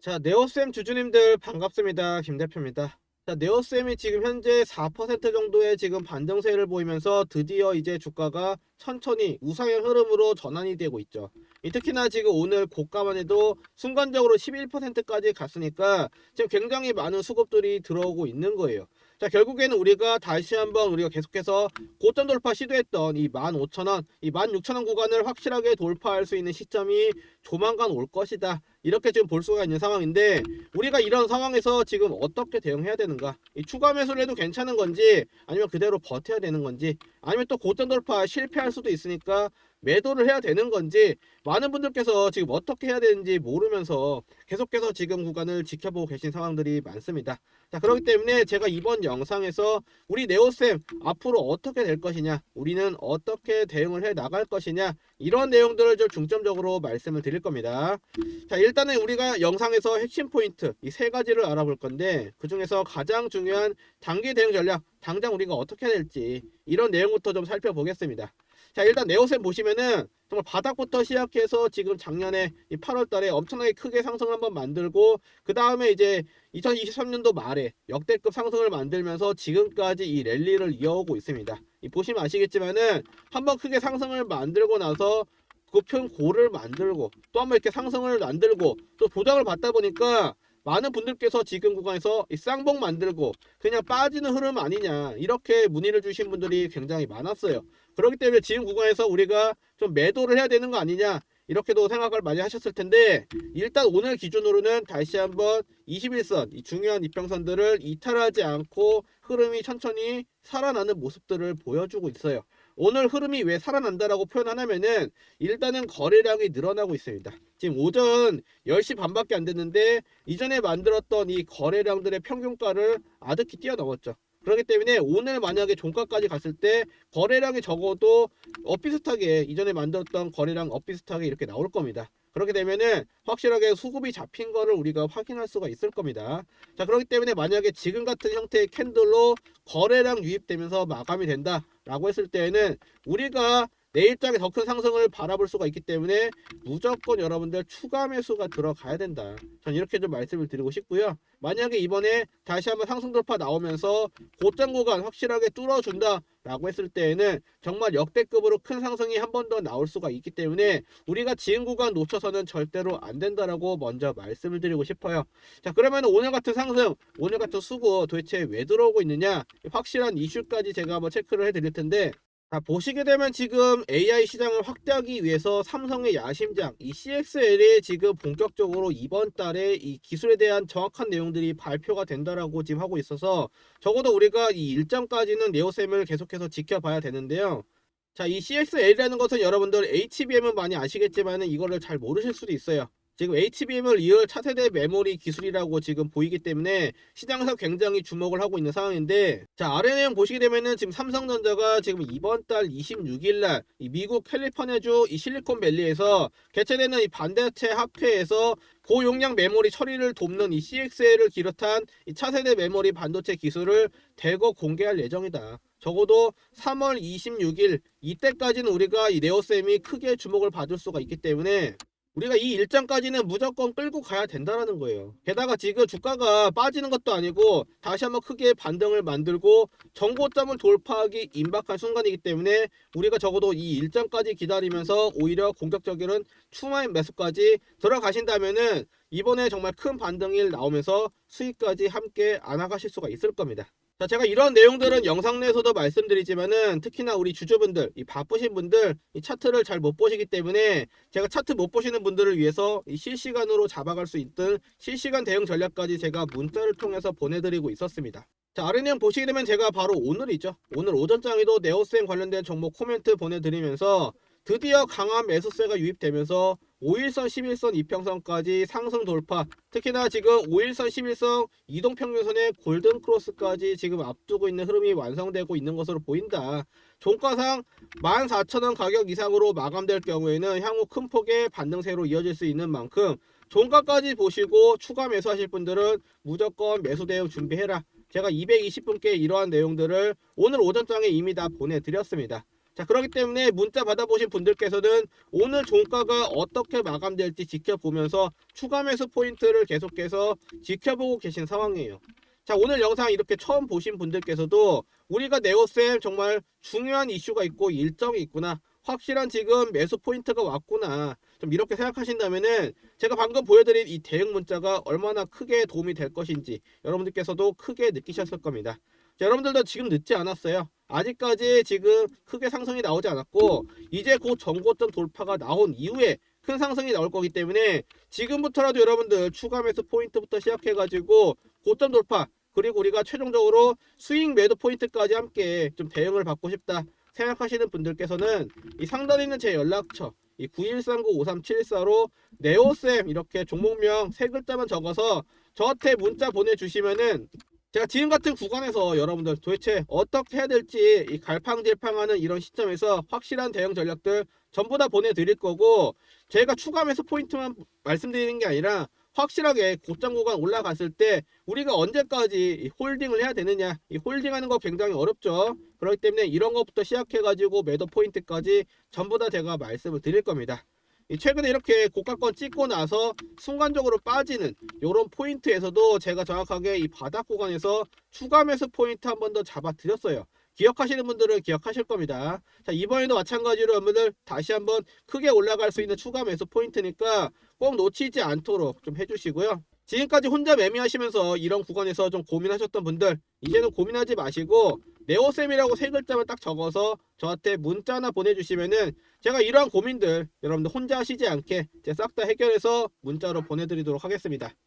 자, 네오쌤 주주님들 반갑습니다. 김 대표입니다. 자, 네오쌤이 지금 현재 4% 정도의 지금 반등세를 보이면서 드디어 이제 주가가 천천히 우상향 흐름으로 전환이 되고 있죠. 이 특히나 지금 오늘 고가만 해도 순간적으로 11%까지 갔으니까 지금 굉장히 많은 수급들이 들어오고 있는 거예요. 자, 결국에는 우리가 다시 한번 우리가 계속해서 고점 돌파 시도했던 이 15,000원, 이 16,000원 구간을 확실하게 돌파할 수 있는 시점이 조만간 올 것이다. 이렇게 지금 볼 수가 있는 상황인데 우리가 이런 상황에서 지금 어떻게 대응해야 되는가? 이 추가 매수를 해도 괜찮은 건지 아니면 그대로 버텨야 되는 건지 아니면 또 고점 돌파 실패할 수도 있으니까 매도를 해야 되는 건지 많은 분들께서 지금 어떻게 해야 되는지 모르면서 계속해서 지금 구간을 지켜보고 계신 상황들이 많습니다. 자, 그렇기 때문에 제가 이번 영상에서 우리 네오쌤 앞으로 어떻게 될 것이냐, 우리는 어떻게 대응을 해 나갈 것이냐, 이런 내용들을 좀 중점적으로 말씀을 드릴 겁니다. 자, 일단은 우리가 영상에서 핵심 포인트 이 세 가지를 알아볼 건데 그 중에서 가장 중요한 단기 대응 전략, 당장 우리가 어떻게 해야 될지 이런 내용부터 좀 살펴보겠습니다. 자, 일단 네오쌤 보시면은 정말 바닥부터 시작해서 지금 작년에 이 8월 달에 엄청나게 크게 상승을 한번 만들고 그 다음에 이제 2023년도 말에 역대급 상승을 만들면서 지금까지 이 랠리를 이어오고 있습니다. 이 보시면 아시겠지만은 한번 크게 상승을 만들고 나서 고평 고를 만들고 또 한번 이렇게 상승을 만들고 또 조정을 받다 보니까 많은 분들께서 지금 구간에서 이 쌍봉 만들고 그냥 빠지는 흐름 아니냐 이렇게 문의를 주신 분들이 굉장히 많았어요. 그렇기 때문에 지금 구간에서 우리가 좀 매도를 해야 되는 거 아니냐 이렇게도 생각을 많이 하셨을 텐데 일단 오늘 기준으로는 다시 한번 21선 이 중요한 이평선들을 이탈하지 않고 흐름이 천천히 살아나는 모습들을 보여주고 있어요. 오늘 흐름이 왜 살아난다라고 표현하냐면은 일단은 거래량이 늘어나고 있습니다. 지금 오전 10시 반밖에 안 됐는데 이전에 만들었던 이 거래량들의 평균가를 아득히 뛰어넘었죠. 그렇기 때문에 오늘 만약에 종가까지 갔을 때 거래량이 적어도 엇비슷하게 이전에 만들었던 거래량 엇비슷하게 이렇게 나올 겁니다. 그렇게 되면은 확실하게 수급이 잡힌 거를 우리가 확인할 수가 있을 겁니다. 자, 그렇기 때문에 만약에 지금 같은 형태의 캔들로 거래량 유입되면서 마감이 된다라고 했을 때에는 우리가 내일장에 더 큰 상승을 바라볼 수가 있기 때문에 무조건 여러분들 추가 매수가 들어가야 된다. 전 이렇게 좀 말씀을 드리고 싶고요. 만약에 이번에 다시 한번 상승 돌파 나오면서 고점 구간 확실하게 뚫어준다 라고 했을 때에는 정말 역대급으로 큰 상승이 한 번 더 나올 수가 있기 때문에 우리가 지금 구간 놓쳐서는 절대로 안 된다라고 먼저 말씀을 드리고 싶어요. 자 그러면 오늘 같은 상승, 오늘 같은 수고 도대체 왜 들어오고 있느냐 확실한 이슈까지 제가 한번 체크를 해드릴 텐데 자, 보시게 되면 지금 AI 시장을 확대하기 위해서 삼성의 야심장, 이 CXL에 지금 본격적으로 이번 달에 이 기술에 대한 정확한 내용들이 발표가 된다라고 지금 하고 있어서 적어도 우리가 이 일정까지는 네오셈을 계속해서 지켜봐야 되는데요. 자, 이 CXL이라는 것은 여러분들 HBM은 많이 아시겠지만은 이거를 잘 모르실 수도 있어요. 지금 HBM을 이을 차세대 메모리 기술이라고 지금 보이기 때문에 시장에서 굉장히 주목을 하고 있는 상황인데 자 아래 내용 보시게 되면은 지금 삼성전자가 지금 이번 달 26일 날 미국 캘리포니아주 이 실리콘밸리에서 개최되는 이 반도체 학회에서 고용량 메모리 처리를 돕는 이 CXL을 비롯한 이 차세대 메모리 반도체 기술을 대거 공개할 예정이다. 적어도 3월 26일 이때까지는 우리가 이 네오셈이 크게 주목을 받을 수가 있기 때문에 우리가 이 일정까지는 무조건 끌고 가야 된다라는 거예요. 게다가 지금 주가가 빠지는 것도 아니고 다시 한번 크게 반등을 만들고 정고점을 돌파하기 임박한 순간이기 때문에 우리가 적어도 이 일정까지 기다리면서 오히려 공격적인 추마 매수까지 들어가신다면은 이번에 정말 큰 반등이 나오면서 수익까지 함께 안아가실 수가 있을 겁니다. 자, 제가 이런 내용들은 영상 내에서도 말씀드리지만은 특히나 우리 주주분들, 이 바쁘신 분들, 이 차트를 잘 못 보시기 때문에 제가 차트 못 보시는 분들을 위해서 이 실시간으로 잡아갈 수 있던 실시간 대응 전략까지 제가 문자를 통해서 보내드리고 있었습니다. 자, 내용 보시게 되면 제가 바로 오늘이죠. 오늘 오전장에도 네오쌤 관련된 정보 코멘트 보내드리면서 드디어 강한 매수세가 유입되면서 5일선, 11선 이평선까지 상승 돌파. 특히나 지금 5일선, 11선 이동평균선의 골든 크로스까지 지금 앞두고 있는 흐름이 완성되고 있는 것으로 보인다. 종가상 14,000원 가격 이상으로 마감될 경우에는 향후 큰 폭의 반등세로 이어질 수 있는 만큼 종가까지 보시고 추가 매수하실 분들은 무조건 매수 대응 준비해라. 제가 220분께 이러한 내용들을 오늘 오전장에 이미 다 보내드렸습니다. 자 그렇기 때문에 문자 받아보신 분들께서는 오늘 종가가 어떻게 마감될지 지켜보면서 추가 매수 포인트를 계속해서 지켜보고 계신 상황이에요. 자 오늘 영상 이렇게 처음 보신 분들께서도 우리가 네오쌤 정말 중요한 이슈가 있고 일정이 있구나 확실한 지금 매수 포인트가 왔구나 좀 이렇게 생각하신다면은 제가 방금 보여드린 이 대응 문자가 얼마나 크게 도움이 될 것인지 여러분들께서도 크게 느끼셨을 겁니다. 자, 여러분들도 지금 늦지 않았어요. 아직까지 지금 크게 상승이 나오지 않았고 이제 곧 전고점 돌파가 나온 이후에 큰 상승이 나올 거기 때문에 지금부터라도 여러분들 추가 매수 포인트부터 시작해가지고 고점 돌파 그리고 우리가 최종적으로 수익 매도 포인트까지 함께 좀 대응을 받고 싶다 생각하시는 분들께서는 이 상단에 있는 제 연락처 이 9139-5374로 네오쌤 이렇게 종목명 세 글자만 적어서 저한테 문자 보내주시면은 제가 지금 같은 구간에서 여러분들 도대체 어떻게 해야 될지 이 갈팡질팡하는 이런 시점에서 확실한 대응 전략들 전부 다 보내드릴 거고 제가 추가 매수 포인트만 말씀드리는 게 아니라 확실하게 고점 구간 올라갔을 때 우리가 언제까지 이 홀딩을 해야 되느냐 이 홀딩하는 거 굉장히 어렵죠. 그렇기 때문에 이런 것부터 시작해 가지고 매도 포인트까지 전부 다 제가 말씀을 드릴 겁니다. 이 최근에 이렇게 고가권 찍고 나서 순간적으로 빠지는 이런 포인트에서도 제가 정확하게 이 바닥 구간에서 추가 매수 포인트 한 번 더 잡아 드렸어요. 기억하시는 분들은 기억하실 겁니다. 자, 이번에도 마찬가지로 여러분들 다시 한번 크게 올라갈 수 있는 추가 매수 포인트니까 꼭 놓치지 않도록 좀 해주시고요. 지금까지 혼자 매매하시면서 이런 구간에서 좀 고민하셨던 분들 이제는 고민하지 마시고 네오쌤이라고 세 글자만 딱 적어서 저한테 문자 하나 보내주시면은 제가 이러한 고민들 여러분들 혼자 하시지 않게 제가 싹 다 해결해서 문자로 보내드리도록 하겠습니다.